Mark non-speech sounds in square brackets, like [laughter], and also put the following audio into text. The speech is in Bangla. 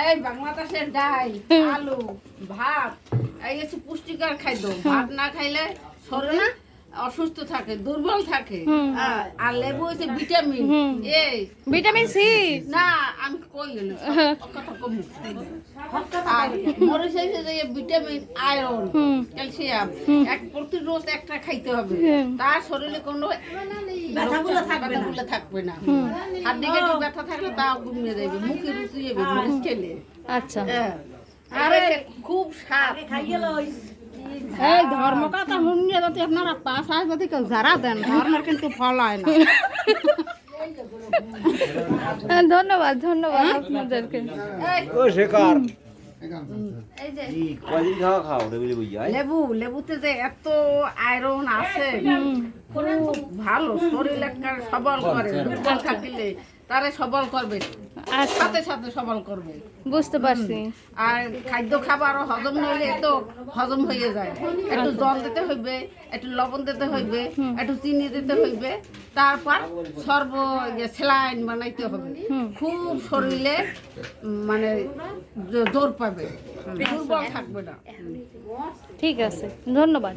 এই বাংলাদেশের ডাল আলু ভাত এই হচ্ছে পুষ্টিকর খাদ্য। ভাত না খাইলে শরীর না অসুস্থ থাকে দুর্বল থাকে। আর লেবু হচ্ছে ভিটামিন। এই। Vitamin C. না আমি কই গেল কথা কম। আর মরিচ যে ভিটামিন আয়রন ক্যালসিয়াম এক প্রতি রোজ একটা খাইতে হবে। তার শরীরে কোনো থাকবে না। থাকবে না। গাঁটি ব্যথা থাকলে তাও ঘুমিয়ে যাবে মুখে রুচি যাবে মরিচ খেলে আচ্ছা। হ্যাঁ। আরে খুব স্বাদ এই ধর্ম কথা শুনিয়ে যদি আপনারা পাশায় যদি কেউ যারা দেন ধর্মের কিন্তু ফল হয় না। হ্যাঁ, [laughs] ধন্যবাদ ধন্যবাদ আপনাদেরকে। এই, ও শেখার এই যে কি কদিন খাওয়া খাও টেবিলে বুঝি লেবু লেবুতে যে এত আয়রন আছে ভালো শরীর একটা সবল করে দুর্বল থাকলে তারে সবল করবে সাথে সাথে সবল করবে বুঝতে পারছি আর খাদ্য খাবার হজম নইলে তো হজম হয়ে যায় একটু জল দিতে হইবে একটু লবণ দিতে হইবে একটু চিনি দিতে হইবে তারপর সর্ব স্যালাইন বানাইতে হবে। খুব শরীরে মানে জোর পাবে। দুর্বল থাকবে না। ঠিক আছে ধন্যবাদ।